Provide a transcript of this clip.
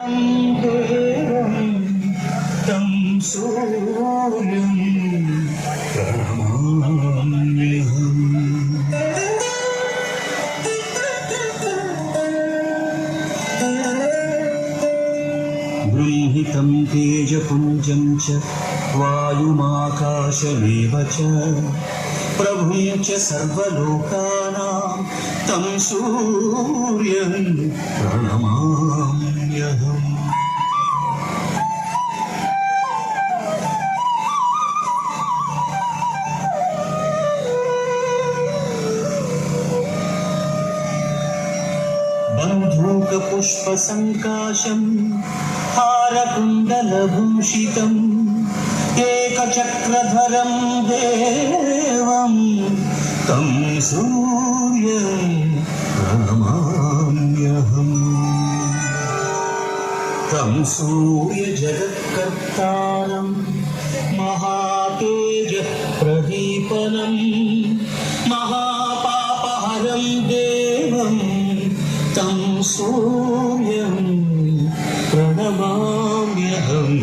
तं बृंहितं तेजपुञ्जं च वायुमाकाशमेव च प्रभुं च सर्वलोकानां सूर्यं प्रणमाम्यहम् बन्धूकपुष्पसङ्काशम् हारकुण्डलभूषितम् एकचक्रधरं देवं तं सूर्यं सूर्यजगत्कर्तारं महातेजप्रदीपनम् महापापहरं देवं तं सूर्यं प्रणमाम्यहम्